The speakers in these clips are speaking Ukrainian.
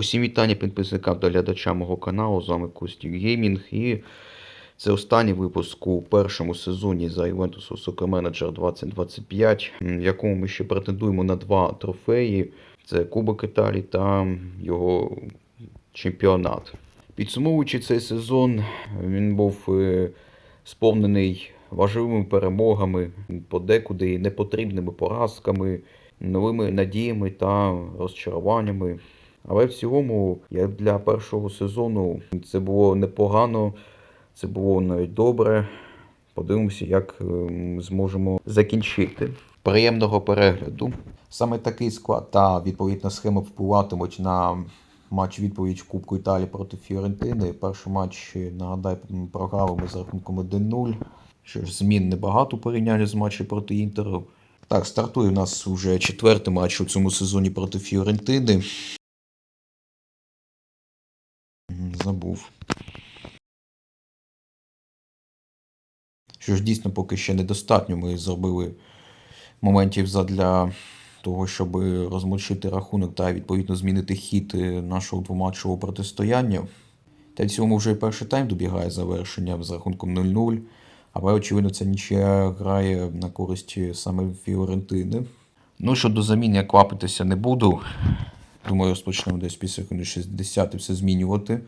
Усім вітання підписникам та глядачам мого каналу. З вами Костік Геймінг. І це останній випуск у першому сезоні за Івентусу Manager 2025, в якому ми ще претендуємо на два трофеї: це Кубок Італії та його чемпіонат. Підсумовуючи цей сезон, він був е, сповнений важливими перемогами, подекуди непотрібними поразками, новими надіями та розчаруваннями. Але в цілому, як для першого сезону, це було непогано, це було навіть добре. Подивимося, як ем, зможемо закінчити. Приємного перегляду. Саме такий склад та відповідна схема впливатимуть на матч відповідь Кубку Італії проти Фіорентини. Перший матч, нагадаю, програли ми з рахунком 1-0. Що ж, змін небагато у порівнянні з матчем проти Інтеру. Так, стартує у нас вже четвертий матч у цьому сезоні проти Фіорентини. Забув. Що ж дійсно поки ще недостатньо. Ми зробили моментів задля того, щоб розмочити рахунок та відповідно змінити хід е, нашого двоматчевого протистояння. Та в цілому вже і перший тайм добігає завершення з рахунком 0-0. Але, очевидно, ця нічия грає на користь саме Фіорентини. Ну, щодо замін я квапитися не буду. Думаю, розпочнемо десь після хвилини 60 і все змінювати.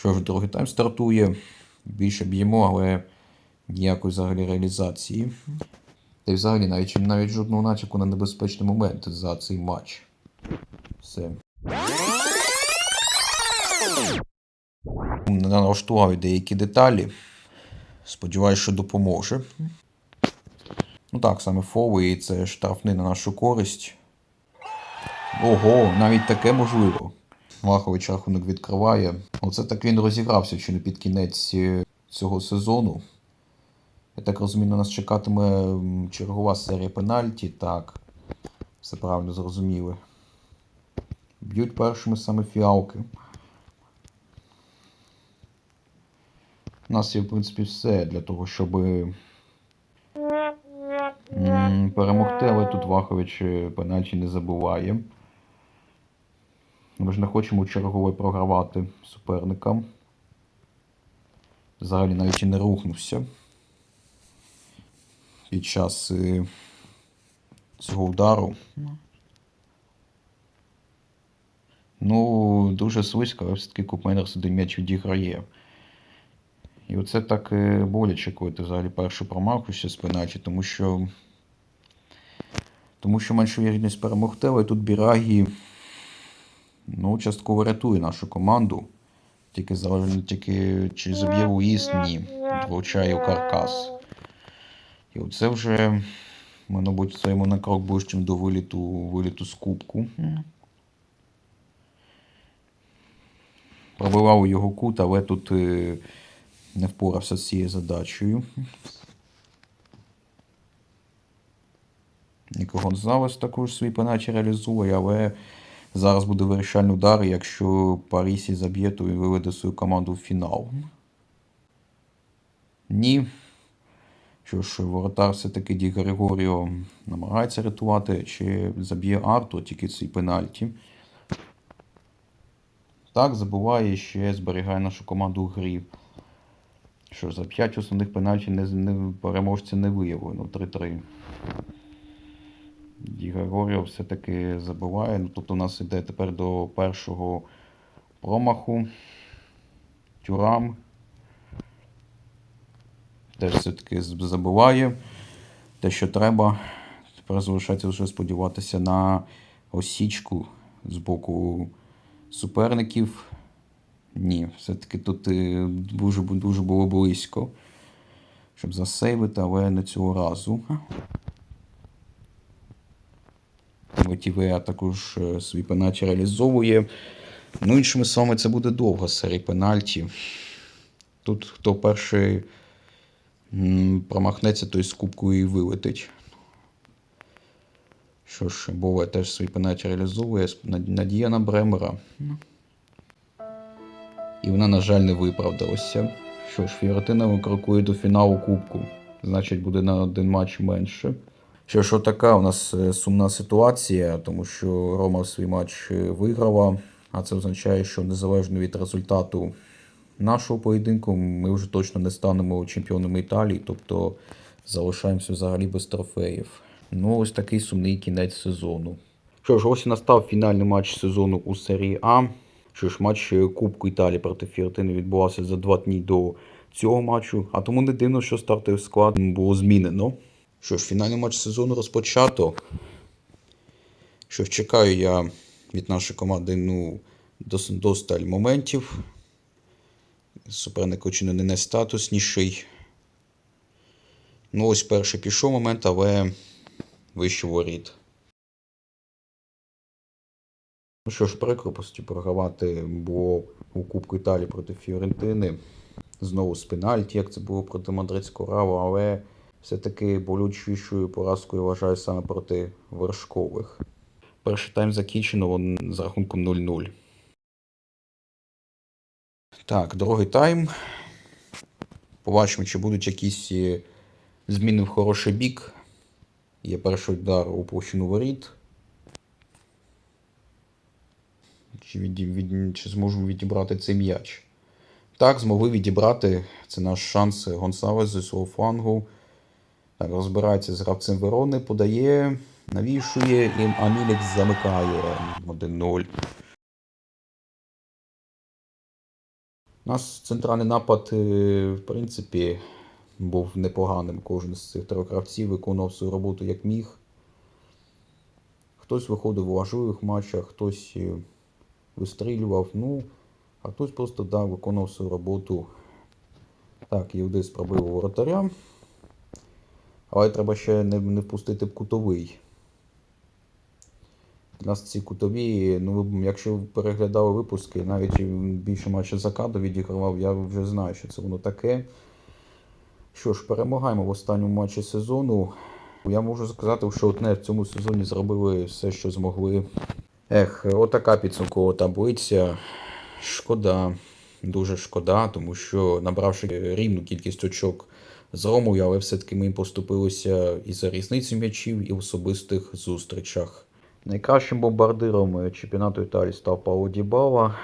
Що ж, другий тайм стартує. Більше б'ємо, але ніякої взагалі реалізації. Та й взагалі навіть, навіть жодного натяку на небезпечний момент за цей матч. Все. Налаштував деякі деталі. Сподіваюсь, що допоможе. Ну так, саме фоли, і це штрафний на нашу користь. Ого, навіть таке можливо. Влахович рахунок відкриває. Оце так він розігрався чи не під кінець е, цього сезону. Я так розумію, на нас чекатиме чергова серія пенальті. Так. Все правильно зрозуміли. Б'ють першими саме фіалки. У нас є, в принципі, все для того, щоб перемогти, але тут Вахович е, пенальті не забуває. Ми ж не хочемо чергове програвати суперникам. Взагалі навіть і не рухнувся під час е, цього удару. Ну, дуже слизько, але все-таки Купмейнерс один м'яч відіграє. І оце так е, боляче, коли ти взагалі першу промахуєшся з пеначі, тому що. Тому що менше вірність перемогти, але тут Бірагі ну, частково рятує нашу команду. Тільки залежно тільки чи заб'є Луїс, ні. Влучає у каркас. І оце вже, ми, мабуть, стоїмо на крок ближчим до виліту, виліту з кубку. Пробивав його кут, але тут е, не впорався з цією задачею. Ніко Гонзалес також свій пеначі реалізує, але зараз буде вирішальний удар, якщо Парісі заб'є, то він виведе свою команду в фінал. Ні. Що ж, воротар все-таки Ді Григоріо намагається рятувати, чи заб'є Артур тільки цей пенальті. Так, забуває ще зберігає нашу команду у грі. Що за 5 основних пенальті не, не, переможця не виявлено. 3-3. Ді Григоріо все-таки забуває. Ну, тобто у нас йде тепер до першого промаху. Тюрам. Теж все-таки забуває те, що треба. Тепер залишається вже сподіватися на осічку з боку суперників. Ні, все-таки тут е, дуже, дуже було близько, щоб засейвити, але не цього разу. Мотівея також е, свій пенальті реалізовує. Ну, іншими словами, це буде довга серія пенальті. Тут хто перший промахнеться, той з кубкою і вилетить. Що ж, Бове теж свій пенальті реалізовує. Над- Надія на Бремера. І вона, на жаль, не виправдалася. Що ж, Фіорентина крокує до фіналу Кубку. Значить, буде на один матч менше. Що ж, така у нас е, сумна ситуація, тому що Рома свій матч е, виграла. А це означає, що незалежно від результату нашого поєдинку, ми вже точно не станемо чемпіонами Італії, тобто залишаємося взагалі без трофеїв. Ну, ось такий сумний кінець сезону. Що ж, ось і настав фінальний матч сезону у серії А. Що ж, матч е, Кубку Італії проти Фіортини відбувався за два дні до цього матчу, а тому не дивно, що стартовий склад було змінено. Що ж, фінальний матч сезону розпочато. Що ж, чекаю я від нашої команди ну, дос- досталь моментів. Суперник очевидно, не найстатусніший. Ну, ось перший пішов момент, але вище воріт. Ну що ж, прикро просто програвати було у Кубку Італії проти Фіорентини. Знову з пенальті, як це було проти Мадридського Раву, але все-таки болючішою поразкою вважаю саме проти вершкових. Перший тайм закінчено з рахунком 0-0. Так, другий тайм. Побачимо, чи будуть якісь е, зміни в хороший бік. Є перший удар у площину воріт. Чи, від, від, чи зможемо відібрати цей м'яч? Так, змогли відібрати. Це наш шанс Гонсалес зі свого флангу. Розбирається з гравцем Верони, подає, навішує і Амілік замикає 1-0. У нас центральний напад, е, в принципі, був непоганим. Кожен з цих трьох гравців виконував свою роботу як міг. Хтось виходив у важливих матчах, хтось е, вистрілював, ну, а хтось просто да, виконував свою роботу. Так, Євдис пробив воротаря. Але треба ще не, не впустити в кутовий. Для нас ці кутові, ну, якщо переглядали випуски, навіть більше матчів за кадру відігравав, я вже знаю, що це воно таке. Що ж, перемагаємо в останньому матчі сезону. Я можу сказати, що от не в цьому сезоні зробили все, що змогли. Ех, отака підсумкова таблиця. Шкода, дуже шкода, тому що набравши рівну кількість очок з Ромою, але все-таки ми поступилися і за різницю м'ячів, і в особистих зустрічах. Найкращим бомбардиром чемпіонату Італії став Пауло Дібала,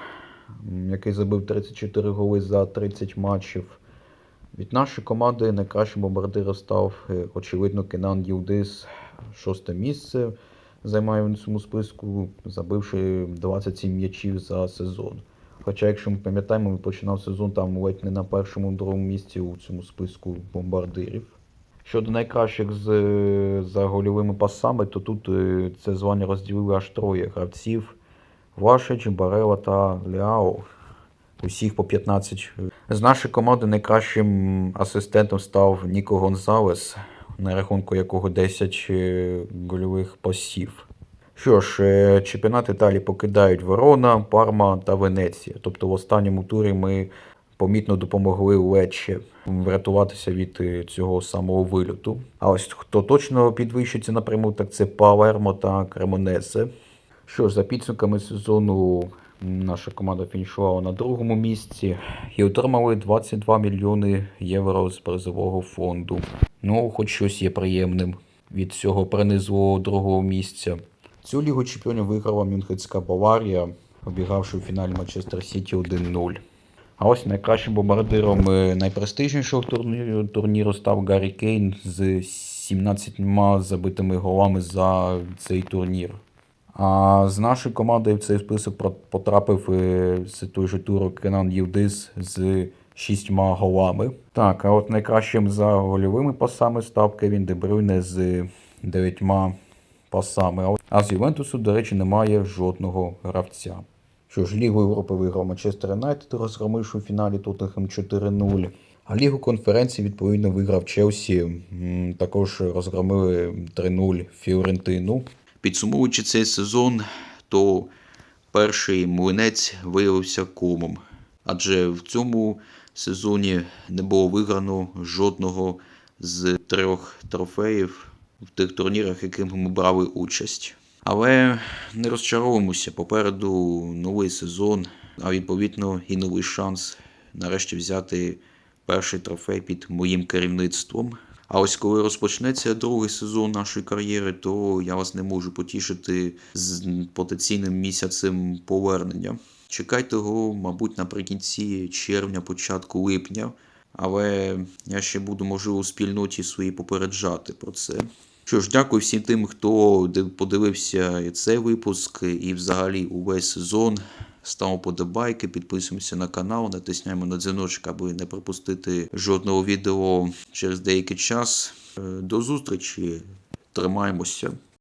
який забив 34 голи за 30 матчів. Від нашої команди найкращим бомбардиром став, е, очевидно, Кенан Юлдис. Шосте місце займає в цьому списку, забивши 27 м'ячів за сезон. Хоча, якщо ми пам'ятаємо, він починав сезон там ледь не на першому другому місці у цьому списку бомбардирів. Щодо найкращих з, за гольовими пасами, то тут е, це звання розділили аж троє гравців: Вашич, Барела та Ліао. Усіх по 15. З нашої команди найкращим асистентом став Ніко Гонзалес, на рахунку якого 10 е, гольових пасів. Що ж, е, чемпіонат Італії покидають Верона, Парма та Венеція. Тобто в останньому турі ми помітно допомогли Лечі врятуватися від е, цього самого вильоту. А ось хто точно підвищиться напряму, так це Палермо та Кремонесе. Що ж, за підсумками сезону наша команда фінішувала на другому місці і отримали 22 мільйони євро з призового фонду. Ну, хоч щось є приємним від цього принизливого другого місця. Цю лігу чемпіонів виграла Мюнхенська Баварія, обігравши у фіналі Манчестер Сіті 1-0. А ось найкращим бомбардиром е, найпрестижнішого турніру, став Гаррі Кейн з 17 забитими голами за цей турнір. А з нашою командою в цей список потрапив е, з той же туру Кенан Юдис з шістьма голами. Так, а от найкращим за гольовими пасами став Кевін Дебрюйне з дев'ятьма пасами. А з Ювентусу, до речі, немає жодного гравця. Що ж, Лігу Європи виграв Манчестер Юнайтед, розгромивши у фіналі Тоттенхем 4-0. А Лігу конференції, відповідно, виграв Челсі. Також розгромили 3-0 Фіорентину. Підсумовуючи цей сезон, то перший млинець виявився комом. Адже в цьому сезоні не було виграно жодного з трьох трофеїв в тих турнірах, в яких ми брали участь. Але не розчаровуємося. Попереду новий сезон, а відповідно і новий шанс нарешті взяти перший трофей під моїм керівництвом. А ось коли розпочнеться другий сезон нашої кар'єри, то я вас не можу потішити з потенційним місяцем повернення. Чекайте його, мабуть, наприкінці червня, початку липня. Але я ще буду, можливо, у спільноті своїй попереджати про це. Що ж, дякую всім тим, хто подивився і цей випуск, і взагалі увесь сезон. Ставимо подобайки, підписуємося на канал, натисняємо на дзвіночок, аби не пропустити жодного відео через деякий час. Е, До зустрічі, тримаємося.